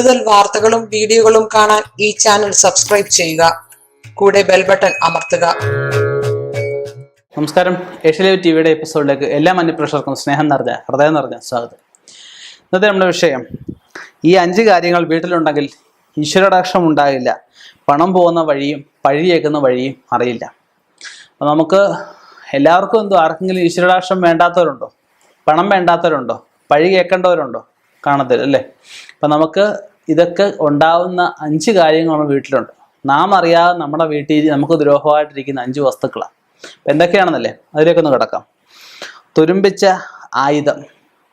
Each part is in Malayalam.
കൂടുതൽ വാർത്തകളും വീഡിയോകളും കാണാൻ ഈ ചാനൽ സബ്സ്ക്രൈബ് ചെയ്യുക. കൂടെ ബെൽ ബട്ടൺ അമർത്തുക. നമസ്കാരം. ഏഷ്യലൈവ് ടി വിയുടെ എപ്പിസോഡിലേക്ക് എല്ലാ മന്യപ്രേക്ഷകർക്കും സ്നേഹം നിറഞ്ഞ ഹൃദയം നിറഞ്ഞ സ്വാഗതം. ഇന്നത്തെ നമ്മുടെ വിഷയം ഈ അഞ്ച് കാര്യങ്ങൾ വീട്ടിലുണ്ടെങ്കിൽ ഈശ്വരടാക്ഷം ഉണ്ടാകില്ല. പണം പോകുന്ന വഴിയും പഴിയേക്കുന്ന വഴിയും അറിയില്ല. നമുക്ക് എല്ലാവർക്കും എന്തോ ആർക്കെങ്കിലും ഈശ്വരടാക്ഷം വേണ്ടാത്തവരുണ്ടോ? പണം വേണ്ടാത്തവരുണ്ടോ? പഴി കേൾക്കേണ്ടവരുണ്ടോ? കാണത്തില്ല അല്ലേ? അപ്പം നമുക്ക് ഇതൊക്കെ ഉണ്ടാവുന്ന അഞ്ച് കാര്യങ്ങൾ നമ്മുടെ വീട്ടിലുണ്ട്. നാം അറിയാതെ നമ്മുടെ വീട്ടിൽ നമുക്ക് ദ്രോഹമായിട്ടിരിക്കുന്ന അഞ്ച് വസ്തുക്കളാണ് അപ്പം എന്തൊക്കെയാണെന്നല്ലേ? അതിലേക്കൊന്ന് കിടക്കാം. തുരുമ്പിച്ച ആയുധം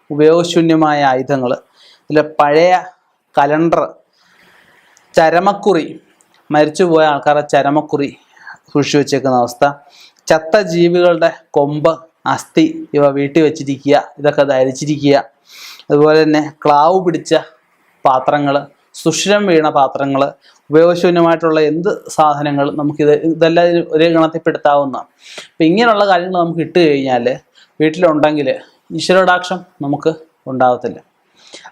ഉപയോഗശൂന്യമായ ആയുധങ്ങൾ ഇതിലെ പഴയ കലണ്ടർ ചരമക്കുറി മരിച്ചുപോയ ആൾക്കാരുടെ ചരമക്കുറി സൂക്ഷിച്ചു വെച്ചേക്കുന്ന അവസ്ഥ ചത്ത ജീവികളുടെ കൊമ്പ് അസ്ഥി ഇവ വീട്ടിൽ വെച്ചിരിക്കുക ഇതൊക്കെ ധരിച്ചിരിക്കുക അതുപോലെ തന്നെ ക്ലാവ് പിടിച്ച പാത്രങ്ങൾ സുഷിരം വീണ പാത്രങ്ങൾ ഉപയോഗശൂന്യമായിട്ടുള്ള എന്ത് സാധനങ്ങൾ നമുക്കിത് ഇതെല്ലാം ഒരേ ഗണത്തിൽപ്പെടുത്താവുന്നതാണ് അപ്പം ഇങ്ങനെയുള്ള കാര്യങ്ങൾ നമുക്ക് ഇട്ട് കഴിഞ്ഞാൽ വീട്ടിലുണ്ടെങ്കിൽ ഈശ്വരോടാക്ഷം നമുക്ക് ഉണ്ടാകത്തില്ല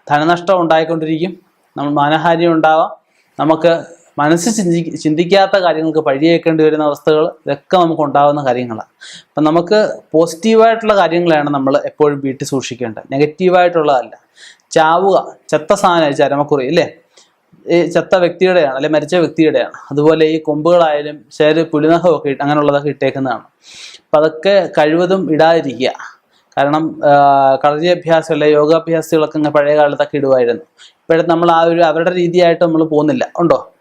ധനനഷ്ടം ഉണ്ടായിക്കൊണ്ടിരിക്കും നമ്മൾ മാനഹാരി ഉണ്ടാവാം നമുക്ക് മനസ്സ് ചിന്തി ചിന്തിക്കാത്ത കാര്യങ്ങൾക്ക് പഴിയേക്കേണ്ടി വരുന്ന അവസ്ഥകൾ ഇതൊക്കെ നമുക്ക് ഉണ്ടാകുന്ന കാര്യങ്ങളാണ്. അപ്പം നമുക്ക് പോസിറ്റീവായിട്ടുള്ള കാര്യങ്ങളാണ് നമ്മൾ എപ്പോഴും വീട്ടിൽ സൂക്ഷിക്കേണ്ടത്. നെഗറ്റീവായിട്ടുള്ളതല്ല. ചാവുക ചത്ത സാധനം ചരമക്കുറി അല്ലേ? ഈ ചത്ത വ്യക്തിയുടെയാണ് അല്ലെ മരിച്ച വ്യക്തിയുടെയാണ്. അതുപോലെ ഈ കൊമ്പുകളായാലും ശരി പുലിനഖമൊക്കെ അങ്ങനെയുള്ളതൊക്കെ ഇട്ടേക്കുന്നതാണ്. അപ്പം അതൊക്കെ കഴിവതും ഇടാതിരിക്കുക. കാരണം കളരി അഭ്യാസം അല്ലെ യോഗാഭ്യാസികളൊക്കെ പഴയ കാലത്തൊക്കെ ഇടുമായിരുന്നു. ഇപ്പോഴത്തെ നമ്മൾ ആ ഒരു അവരുടെ രീതിയായിട്ട് നമ്മൾ പോകുന്നില്ല. ഉണ്ടോ?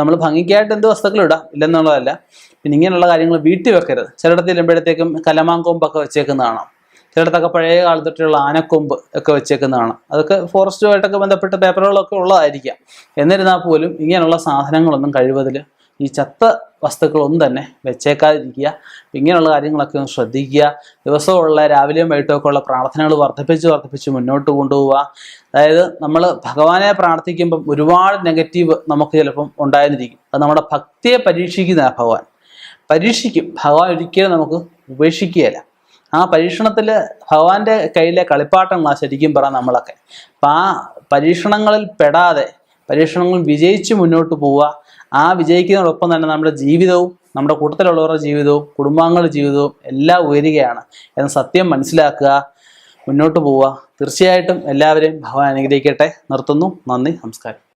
നമ്മൾ ഭംഗിക്കായിട്ട് എന്ത് വസ്തുക്കൾ ഇടാം? ഇല്ലെന്നുള്ളതല്ല. പിന്നെ ഇങ്ങനെയുള്ള കാര്യങ്ങൾ വീട്ടിൽ വെക്കരുത്. ചിലയിടത്ത് ചെല്ലുമ്പോഴത്തേക്കും കലമാങ്കൊമ്പൊക്കെ വെച്ചേക്കുന്ന കാണാം ചിലയിടത്തൊക്കെ പഴയ കാലത്തൊട്ടുള്ള ആനക്കൊമ്പ് ഒക്കെ വെച്ചേക്കുന്നതാണ്. അതൊക്കെ ഫോറസ്റ്റുമായിട്ടൊക്കെ ബന്ധപ്പെട്ട പേപ്പറുകളൊക്കെ ഉള്ളതായിരിക്കാം. എന്നിരുന്നാൽ പോലും ഇങ്ങനെയുള്ള സാധനങ്ങളൊന്നും കഴിവതിൽ ഈ ചത്ത വസ്തുക്കളൊന്നും തന്നെ വെച്ചേക്കാതിരിക്കുക. ഇങ്ങനെയുള്ള കാര്യങ്ങളൊക്കെ ഒന്ന് ശ്രദ്ധിക്കുക. ദിവസമുള്ള രാവിലെയും വൈകിട്ടും ഒക്കെ ഉള്ള പ്രാർത്ഥനകൾ വർദ്ധിപ്പിച്ച് വർദ്ധിപ്പിച്ച് മുന്നോട്ട് കൊണ്ടുപോവുക. അതായത് നമ്മൾ ഭഗവാനെ പ്രാർത്ഥിക്കുമ്പം ഒരുപാട് നെഗറ്റീവ് നമുക്ക് ചിലപ്പം ഉണ്ടായിരുന്നിരിക്കും. അത് നമ്മുടെ ഭക്തിയെ പരീക്ഷിക്കുന്ന ഭഗവാൻ. പരീക്ഷിക്കും. ഭഗവാൻ ഒരിക്കലും നമുക്ക് ഉപേക്ഷിക്കുകയില്ല. ആ പരീക്ഷണത്തിൽ ഭഗവാന്റെ കയ്യിലെ കളിപ്പാട്ടങ്ങളാണ് ശരിക്കും പറ നമ്മളൊക്കെ. അപ്പം ആ പരീക്ഷണങ്ങളിൽ പെടാതെ പരീക്ഷണങ്ങൾ വിജയിച്ച് മുന്നോട്ട് പോവുക. ആ വിജയിക്കുന്നതോടൊപ്പം തന്നെ നമ്മുടെ ജീവിതവും നമ്മുടെ കൂട്ടത്തിലുള്ളവരുടെ ജീവിതവും കുടുംബാംഗങ്ങളുടെ ജീവിതവും എല്ലാം ഉയരുകയാണ്. എന്ന സത്യം മനസ്സിലാക്കുക മുന്നോട്ട് പോവുക. തീർച്ചയായിട്ടും എല്ലാവരെയും ഭഗവാൻ അനുഗ്രഹിക്കട്ടെ. നിർത്തുന്നു. നന്ദി. നമസ്കാരം.